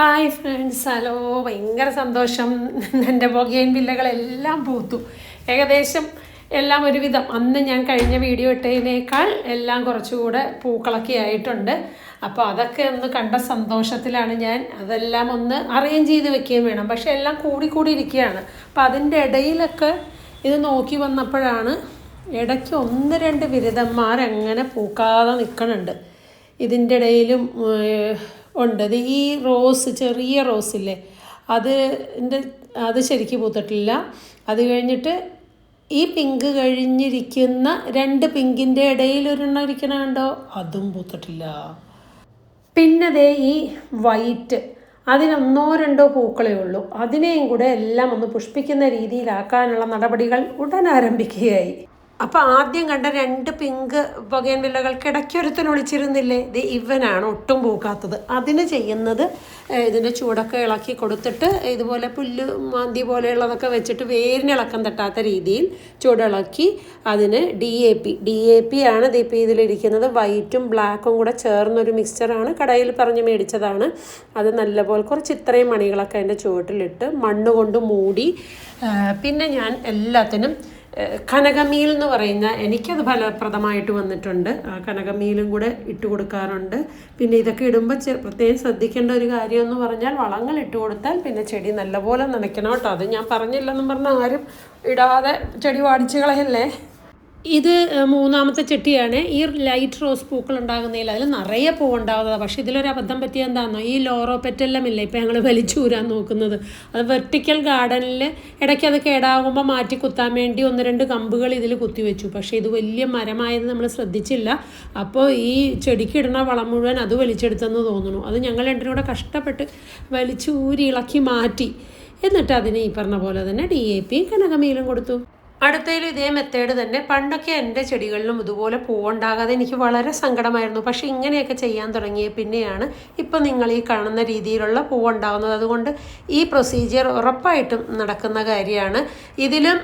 Hi friends hello ഭയങ്കര സന്തോഷം. എന്റെ ബൊഗേൻ വില്ലകളെല്ലാം പൂത്തു. ഏകദേശം എല്ലാം ഒരുവിധം. അന്ന് ഞാൻ കഴിഞ്ഞ വീഡിയോ ഇട്ടതിനേക്കാൾ എല്ലാം കുറച്ചുകൂടെ പൂക്കളൊക്കെ ആയിട്ടുണ്ട്. അപ്പോൾ അതൊക്കെ ഒന്ന് കണ്ട സന്തോഷത്തിലാണ് ഞാൻ അതെല്ലാം ഒന്ന് അറേഞ്ച് ചെയ്ത് വെക്കുകയും വേണം. പക്ഷേ എല്ലാം കൂടി കൂടി ഇരിക്കുകയാണ്. അപ്പോൾ അതിന്റെ ഇടയിലൊക്കെ ഇത് നോക്കി വന്നപ്പോഴാണ് ഇടയ്ക്ക് ഒന്ന് രണ്ട് ബിരുദന്മാരങ്ങനെ പൂക്കാതെ നിൽക്കണുണ്ട്. ഇതിന്റെ ഇടയിലും ഉണ്ട്. അത് ഈ റോസ് ചെറിയ റോസില്ലേ അത് അത് ശരിക്ക് പൂത്തിട്ടില്ല. അത് കഴിഞ്ഞിട്ട് ഈ പിങ്ക് കഴിഞ്ഞിരിക്കുന്ന രണ്ട് പിങ്കിന്റെ ഇടയിൽ ഒരെണ്ണം ഇരിക്കണ കണ്ടോ? അതും പൂത്തിട്ടില്ല. പിന്നെ ഈ വൈറ്റ്. അതിനൊന്നോ രണ്ടോ പൂക്കളേ ഉള്ളൂ. അതിനെയും കൂടെ എല്ലാം ഒന്ന് പുഷ്പിക്കുന്ന രീതിയിലാക്കാനുള്ള നടപടികൾ ഉടൻ ആരംഭിക്കുകയായി. അപ്പോൾ ആദ്യം കണ്ട രണ്ട് പിങ്ക് പുകയൻ വില്ലകൾക്ക് ഇടയ്ക്കൊരുത്തൻ ഒളിച്ചിരുന്നില്ലേ? ഇത് ഇവനാണ് ഒട്ടും പൂക്കാത്തത്. അതിന് ചെയ്യുന്നത് ഇതിന്റെ ചൂടൊക്കെ ഇളക്കി കൊടുത്തിട്ട് ഇതുപോലെ പുല്ല് മാന്തി പോലെയുള്ളതൊക്കെ വെച്ചിട്ട് വേരിന് ഇളക്കം തട്ടാത്ത രീതിയിൽ ചൂടിളക്കി അതിന് D A P D A P ആണ് ഇതിപ്പോൾ ഇതിലിരിക്കുന്നത്. വൈറ്റും ബ്ലാക്കും കൂടെ ചേർന്നൊരു മിക്സ്ചറാണ്. കടയിൽ പറഞ്ഞ് മേടിച്ചതാണ്. അത് നല്ലപോലെ കുറച്ച് ഇത്രയും മണികളൊക്കെ അതിന്റെ ചുവട്ടിലിട്ട് മണ്ണ് കൊണ്ട് മൂടി പിന്നെ ഞാൻ എല്ലാത്തിനും കനകമീൽ എന്ന് പറയുന്ന എനിക്കത് ഫലപ്രദമായിട്ട് വന്നിട്ടുണ്ട്. ആ കനകമീലും കൂടെ ഇട്ട് കൊടുക്കാറുണ്ട്. പിന്നെ ഇതൊക്കെ ഇടുമ്പോൾ പ്രത്യേകം ശ്രദ്ധിക്കേണ്ട ഒരു കാര്യം എന്ന് പറഞ്ഞാൽ വളങ്ങൾ ഇട്ട് കൊടുത്താൽ പിന്നെ ചെടി നല്ലപോലെ നനയ്ക്കണം കേട്ടോ. അത് ഞാൻ പറഞ്ഞില്ലെന്നും പറഞ്ഞാൽ ആരും ഇടാതെ ചെടി വാടിച്ചു കളയല്ലേ? ഇത് മൂന്നാമത്തെ ചെട്ടിയാണ്. ഈ ലൈറ്റ് റോസ് പൂക്കൾ ഉണ്ടാകുന്നതിൽ അതിൽ നിറയെ പൂ ഉണ്ടാകുന്നതാണ് പക്ഷേ ഇതിലൊരു അബദ്ധം പറ്റിയ എന്താണെന്നോ ഈ ലോറോ പെറ്റെല്ലാം ഇല്ല ഇപ്പം ഞങ്ങൾ വലിച്ചൂരാൻ നോക്കുന്നത്. അത് വെർട്ടിക്കൽ ഗാർഡനിൽ ഇടയ്ക്ക് അത് കേടാകുമ്പോൾ മാറ്റി കുത്താൻ വേണ്ടി ഒന്ന് രണ്ട് കമ്പുകൾ ഇതിൽ കുത്തിവെച്ചു പക്ഷേ ഇത് വലിയ മരമായത് നമ്മൾ ശ്രദ്ധിച്ചില്ല. അപ്പോൾ ഈ ചെടിക്ക് ഇടുന്ന വളം മുഴുവൻ അത് വലിച്ചെടുത്തെന്ന് തോന്നുന്നു. അത് ഞങ്ങൾ രണ്ടിനും കൂടെ കഷ്ടപ്പെട്ട് വലിച്ചൂരി ഇളക്കി മാറ്റി. എന്നിട്ട് അതിന് ഈ പറഞ്ഞ പോലെ തന്നെ ഡി എ പിയും കനകമീലും കൊടുത്തു. അടുത്തതിൽ ഇതേ മെത്തേഡ് തന്നെ. പണ്ടൊക്കെ എന്റെ ചെടികളിലും ഇതുപോലെ പൂവുണ്ടാകാതെ എനിക്ക് വളരെ സങ്കടമായിരുന്നു. പക്ഷേ ഇങ്ങനെയൊക്കെ ചെയ്യാൻ തുടങ്ങിയ പിന്നെയാണ് ഇപ്പം നിങ്ങൾ ഈ കാണുന്ന രീതിയിലുള്ള പൂവുണ്ടാകുന്നത്. അതുകൊണ്ട് ഈ പ്രൊസീജിയർ ഉറപ്പായിട്ടും നടക്കുന്ന കാര്യമാണ്. ഇതിലും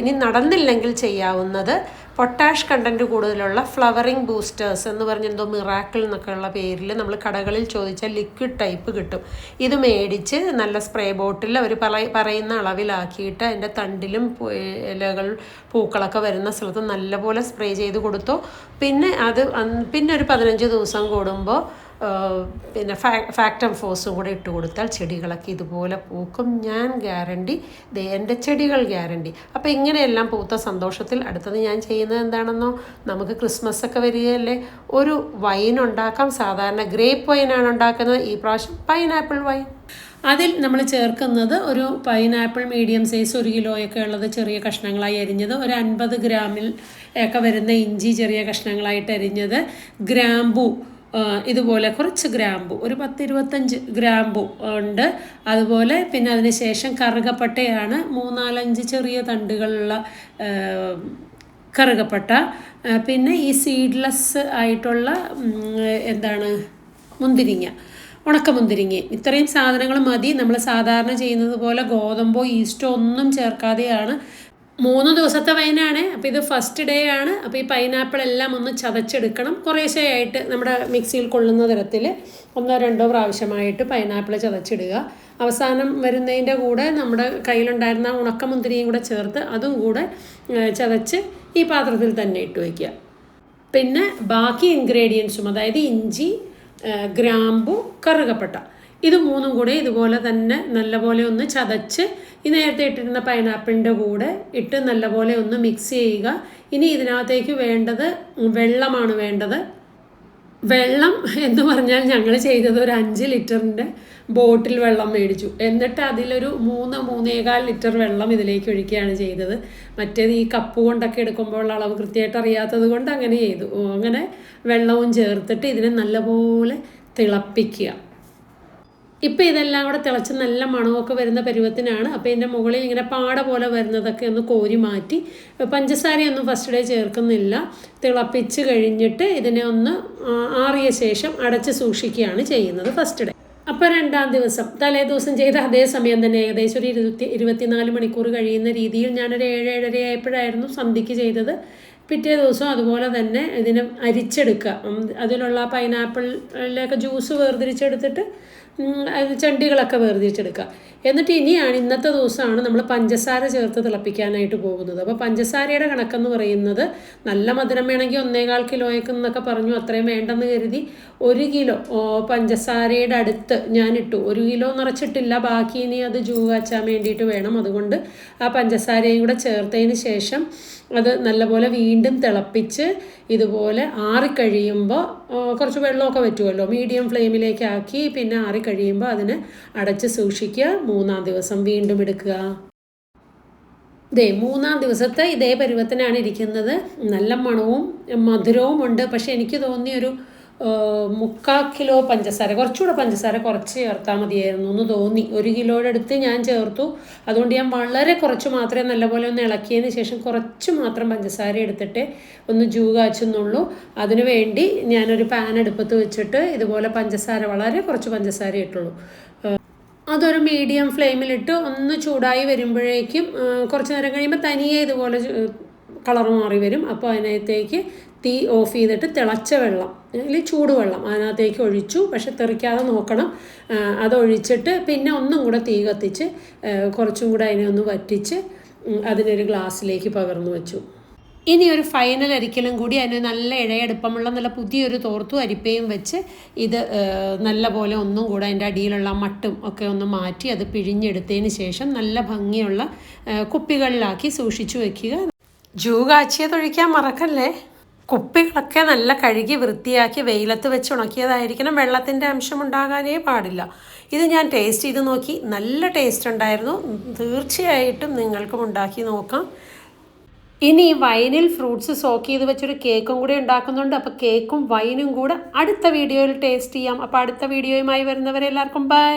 ഇനി നടന്നില്ലെങ്കിൽ ചെയ്യാവുന്നത്. പൊട്ടാഷ് കണ്ടന്റ് കൂടുതലുള്ള ഫ്ലവറിങ് ബൂസ്റ്റേഴ്സ് എന്ന് പറഞ്ഞ എന്തോ മിറാക്കിൾ എന്നൊക്കെയുള്ള പേരിൽ നമ്മൾ കടകളിൽ ചോദിച്ചാൽ ലിക്വിഡ് ടൈപ്പ് കിട്ടും. ഇത് മേടിച്ച് നല്ല സ്പ്രേ ബോട്ടിൽ അവർ പറയുന്ന അളവിലാക്കിയിട്ട് അതിന്റെ തണ്ടിലും ഇലകൾ പൂക്കളൊക്കെ വരുന്ന സ്ഥലത്ത് നല്ലപോലെ സ്പ്രേ ചെയ്ത് കൊടുത്തു. പിന്നെ അത് പിന്നെ ഒരു പതിനഞ്ച് ദിവസം കൂടുമ്പോൾ പിന്നെ ഫാക്ടം ഫോഴ്സും കൂടെ ഇട്ട് കൊടുത്താൽ ചെടികളൊക്കെ ഇതുപോലെ പൂക്കും. ഞാൻ ഗ്യാരണ്ടി എന്റെ ചെടികൾ ഗ്യാരണ്ടി. അപ്പോൾ ഇങ്ങനെയെല്ലാം പൂത്ത സന്തോഷത്തിൽ അടുത്തത് ഞാൻ ചെയ്യുന്നത് എന്താണെന്നോ? നമുക്ക് ക്രിസ്മസ് ഒക്കെ വരികയല്ലേ? ഒരു വൈൻ ഉണ്ടാക്കാം. സാധാരണ ഗ്രേപ്പ് വൈനാണ് ഉണ്ടാക്കുന്നത്. ഈ പ്രാവശ്യം പൈനാപ്പിൾ വൈൻ അതിൽ നമ്മൾ ചേർക്കുന്നത് ഒരു പൈനാപ്പിൾ മീഡിയം സൈസ് ഒരു കിലോയൊക്കെ ഉള്ളത് ചെറിയ കഷ്ണങ്ങളായി അരിഞ്ഞത്. ഒരു അൻപത് ഗ്രാമിൽ ഒക്കെ വരുന്ന ഇഞ്ചി ചെറിയ കഷ്ണങ്ങളായിട്ട് അരിഞ്ഞത്. ഗ്രാമ്പു ഇതുപോലെ കുറച്ച് ഗ്രാമ്പു ഒരു പത്ത് ഇരുപത്തഞ്ച് ഗ്രാമ്പു ഉണ്ട്. അതുപോലെ പിന്നെ അതിന് ശേഷം കറുകപ്പട്ടയാണ് മൂന്നാലഞ്ച് ചെറിയ തണ്ടുകളുള്ള കറുകപ്പട്ട. പിന്നെ ഈ സീഡ്ലെസ് ആയിട്ടുള്ള എന്താണ് മുന്തിരിങ്ങ ഉണക്കമുന്തിരിങ്ങ ഇത്രയും സാധനങ്ങൾ മതി. നമ്മൾ സാധാരണ ചെയ്യുന്നത് പോലെ ഗോതമ്പോ ഈസ്റ്റോ ഒന്നും ചേർക്കാതെയാണ് മൂന്ന് ദിവസത്തെ വൈനാണ്. അപ്പോൾ ഇത് ഫസ്റ്റ് ഡേ ആണ്. അപ്പോൾ ഈ പൈനാപ്പിൾ എല്ലാം ഒന്ന് ചതച്ചെടുക്കണം. കുറേശ്ശെയായിട്ട് നമ്മുടെ മിക്സിയിൽ കൊള്ളുന്ന തരത്തിൽ ഒന്നോ രണ്ടോ പ്രാവശ്യമായിട്ട് പൈനാപ്പിൾ ചതച്ചിടുക. അവസാനം വരുന്നതിന്റെ കൂടെ നമ്മുടെ കയ്യിലുണ്ടായിരുന്ന ഉണക്കമുന്തിരിയും കൂടെ ചേർത്ത് അതും കൂടെ ചതച്ച് ഈ പാത്രത്തിൽ തന്നെ ഇട്ട് വയ്ക്കുക പിന്നെ ബാക്കി ഇൻഗ്രീഡിയൻസും അതായത് ഇഞ്ചി ഗ്രാമ്പു കറുകപ്പട്ട. ഇത് മൂന്നും കൂടെ ഇതുപോലെ തന്നെ നല്ലപോലെ ഒന്ന് ചതച്ച് ഈ നേരത്തെ ഇട്ടിരുന്ന പൈനാപ്പിളിന്റെ കൂടെ ഇട്ട് നല്ലപോലെ ഒന്ന് മിക്സ് ചെയ്യുക. ഇനി ഇതിനകത്തേക്ക് വേണ്ടത് വെള്ളമാണ് വേണ്ടത്. വെള്ളം എന്ന് പറഞ്ഞാൽ ഞങ്ങൾ ചെയ്തത് ഒരു അഞ്ച് ലിറ്ററിന്റെ ബോട്ടിൽ വെള്ളം മേടിച്ചു. എന്നിട്ട് അതിലൊരു മൂന്ന് മൂന്നേകാൽ ലിറ്റർ വെള്ളം ഇതിലേക്ക് ഒഴിക്കുകയാണ് ചെയ്തത്. മറ്റേത് ഈ കപ്പ് കൊണ്ടൊക്കെ എടുക്കുമ്പോൾ അളവ് കൃത്യമായിട്ട് അറിയാത്തത് കൊണ്ട് അങ്ങനെ ചെയ്തു. അങ്ങനെ വെള്ളവും ചേർത്തിട്ട് ഇതിനെ നല്ലപോലെ തിളപ്പിക്കുക. ഇപ്പം ഇതെല്ലാം കൂടെ തിളച്ച് നല്ല മണമൊക്കെ വരുന്ന പരുവത്തിനാണ്. അപ്പോൾ ഇതിന്റെ മുകളിൽ ഇങ്ങനെ പാട പോലെ വരുന്നതൊക്കെ ഒന്ന് കോരി മാറ്റി പഞ്ചസാരയൊന്നും ഫസ്റ്റ് ഡേ ചേർക്കുന്നില്ല. തിളപ്പിച്ച് കഴിഞ്ഞിട്ട് ഇതിനെ ഒന്ന് ആറിയ ശേഷം അടച്ച് സൂക്ഷിക്കുകയാണ് ചെയ്യുന്നത് ഫസ്റ്റ് ഡേ അപ്പോൾ രണ്ടാം ദിവസം തലേ ദിവസം ചെയ്ത അതേ സമയം തന്നെ ഏകദേശം ഒരു ഇരുപത്തി ഇരുപത്തിനാല് മണിക്കൂർ കഴിയുന്ന രീതിയിൽ ഞാനൊരു ഏഴ് ഏഴര ആയപ്പോഴായിരുന്നു സന്ധ്യയ്ക്ക് ചെയ്തത്. പിറ്റേ ദിവസം അതുപോലെ തന്നെ ഇതിനെ അരിച്ചെടുക്കുക. അതിലുള്ള പൈനാപ്പിളിലൊക്കെ ജ്യൂസ് വേർതിരിച്ചെടുത്തിട്ട് ചെണ്ടികളൊക്കെ വേർതിരിച്ചെടുക്കുക. എന്നിട്ട് ഇനിയാണ് ഇന്നത്തെ ദിവസമാണ് നമ്മൾ പഞ്ചസാര ചേർത്ത് തിളപ്പിക്കാനായിട്ട് പോകുന്നത്. അപ്പോൾ പഞ്ചസാരയുടെ കണക്കെന്ന് പറയുന്നത് നല്ല മധുരം വേണമെങ്കിൽ ഒന്നേകാൽ കിലോയ്ക്ക് എന്നൊക്കെ പറഞ്ഞു അത്രയും വേണ്ടെന്ന് കരുതി ഒരു കിലോ പഞ്ചസാരയുടെ അടുത്ത് ഞാനിട്ടു ഒരു കിലോ നിറച്ചിട്ടില്ല ബാക്കി ഇനി അത് ജൂ കാച്ചാൻ വേണ്ടിയിട്ട് വേണം. അതുകൊണ്ട് ആ പഞ്ചസാരയും കൂടെ ചേർത്തതിന് ശേഷം അത് നല്ലപോലെ വീണ്ടും തിളപ്പിച്ച് ഇതുപോലെ ആറിക്കഴിയുമ്പോൾ കുറച്ച് വെള്ളമൊക്കെ പറ്റുമല്ലോ മീഡിയം ഫ്ലെയിമിലേക്കാക്കി പിന്നെ ആറിക്കഴിയുമ്പോൾ അതിനെ അടച്ച് സൂക്ഷിക്കുക. മൂന്നാം ദിവസം വീണ്ടും എടുക്കുക. ദേ മൂന്നാം ദിവസത്തെ ഇതേ പരുവത്തിനാണ് ഇരിക്കുന്നത്. നല്ല മണവും മധുരവും ഉണ്ട്. പക്ഷെ എനിക്ക് തോന്നിയൊരു ഒരു മുക്കാൽ കിലോ പഞ്ചസാര കുറച്ചുകൂടെ പഞ്ചസാര കുറച്ച് ചേർത്താൽ മതിയായിരുന്നു എന്ന് തോന്നി. ഒരു കിലോയുടെ അടുത്ത് ഞാൻ ചേർത്തു. അതുകൊണ്ട് ഞാൻ വളരെ കുറച്ച് മാത്രമേ നല്ലപോലെ ഒന്ന് ഇളക്കിയതിന് ശേഷം കുറച്ച് മാത്രം പഞ്ചസാര എടുത്തിട്ട് ഒന്ന് ജൂ കാച്ചുന്നുള്ളൂ. അതിനു വേണ്ടി ഞാനൊരു പാൻ അടുപ്പത്ത് വെച്ചിട്ട് ഇതുപോലെ പഞ്ചസാര വളരെ കുറച്ച് പഞ്ചസാര ഇട്ടുള്ളൂ. അതൊരു മീഡിയം ഫ്ലെയിമിലിട്ട് ഒന്ന് ചൂടായി വരുമ്പോഴേക്കും കുറച്ച് നേരം കഴിയുമ്പോൾ തനിയെ ഇതുപോലെ കളർ മാറി വരും. അപ്പോൾ അതിനകത്തേക്ക് തീ ഓഫ് ചെയ്തിട്ട് തിളച്ച വെള്ളം അല്ലെങ്കിൽ ചൂടുവെള്ളം അതിനകത്തേക്ക് ഒഴിച്ചു. പക്ഷെ തെറിക്കാതെ നോക്കണം. അതൊഴിച്ചിട്ട് പിന്നെ ഒന്നും കൂടെ തീ കത്തിച്ച് കുറച്ചും കൂടെ അതിനെ ഒന്ന് വറ്റിച്ച് അതിനൊരു ഗ്ലാസ്സിലേക്ക് പകർന്നു വെച്ചു. ഇനി ഒരു ഫൈനൽ അരിക്കലും കൂടി അതിന് നല്ല ഇഴയെടുപ്പമുള്ള നല്ല പുതിയൊരു തോർത്തും അരിപ്പയും വെച്ച് ഇത് നല്ല പോലെ ഒന്നും കൂടെ അതിന്റെ അടിയിലുള്ള മട്ടും ഒക്കെ ഒന്ന് മാറ്റി അത് പിഴിഞ്ഞെടുത്തതിന് ശേഷം നല്ല ഭംഗിയുള്ള കുപ്പികളിലാക്കി സൂക്ഷിച്ചു വെക്കുക. ജൂ കാച്ചിയതൊഴിക്കാൻ മറക്കല്ലേ? കുപ്പികളൊക്കെ നല്ല കഴുകി വൃത്തിയാക്കി വെയിലത്ത് വെച്ച് ഉണക്കിയതായിരിക്കണം വെള്ളത്തിന്റെ അംശം ഉണ്ടാകാനേ പാടില്ല. ഇത് ഞാൻ ടേസ്റ്റ് ചെയ്ത് നോക്കി. നല്ല ടേസ്റ്റ് ഉണ്ടായിരുന്നു. തീർച്ചയായിട്ടും നിങ്ങൾക്കും ഉണ്ടാക്കി നോക്കാം. ഇനി വൈനിൽ ഫ്രൂട്ട്സ് സോക്ക് ചെയ്ത് വെച്ചൊരു കേക്കും കൂടി ഉണ്ടാക്കുന്നുണ്ട്. അപ്പോൾ കേക്കും വൈനും കൂടെ അടുത്ത വീഡിയോയിൽ ടേസ്റ്റ് ചെയ്യാം. അപ്പോൾ അടുത്ത വീഡിയോയുമായി വരുന്നവരെ എല്ലാവർക്കും ബൈ